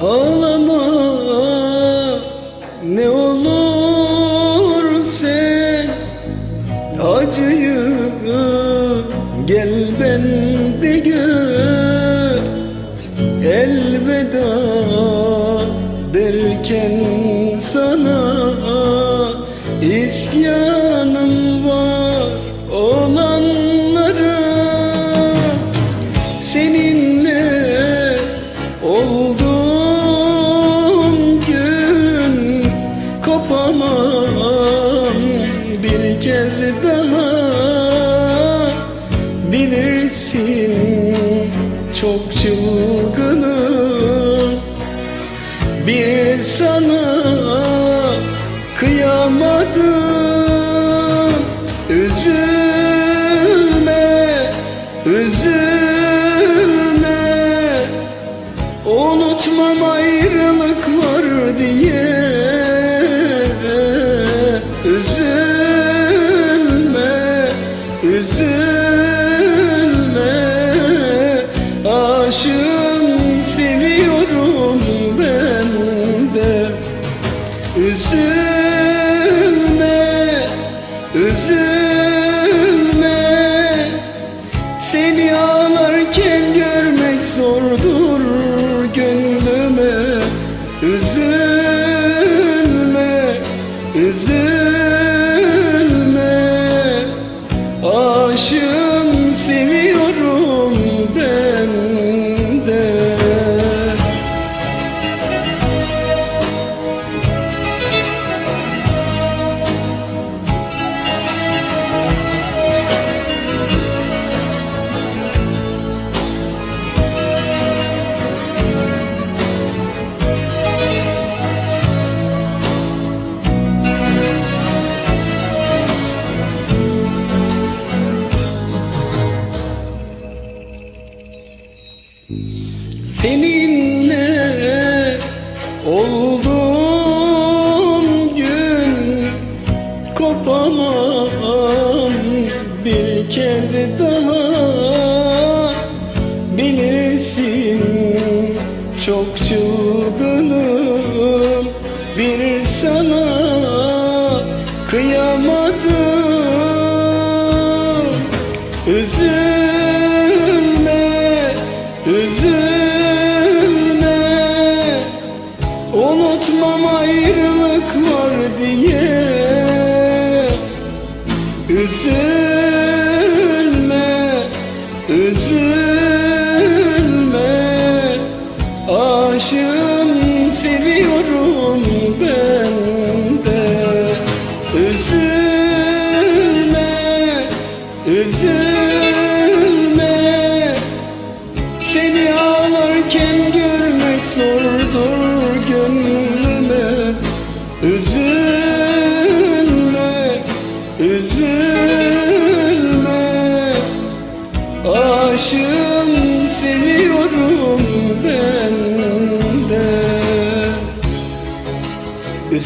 Ağlama ne olur sen. Acıyı gel bende gör. Elveda derken sana isyanım bilirsin çok çılgınım. Bir sana kıyamadım. Üzülme üzülme. Unutmam ayrılık var diye. Üzülme üzülme üzülme Seninle olduğum gün kopamam. Bir kez daha bilirsin çok çılgınım. Bir sana kıyamadım. Üzülme, üzülme Unutmam ayrılık var diye. Üzülme, üzülme Aşığım seviyorum ben de. Üzülme, üzülme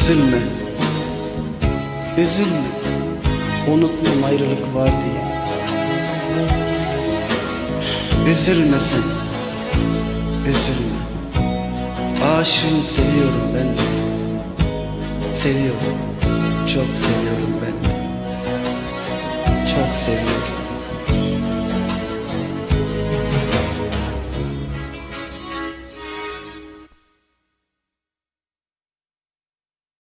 Üzülme, üzülme. Unutmam ayrılık var diye. Üzülme sen, üzülme. Aşığım seviyorum ben. Seviyorum, çok seviyorum ben. Çok seviyorum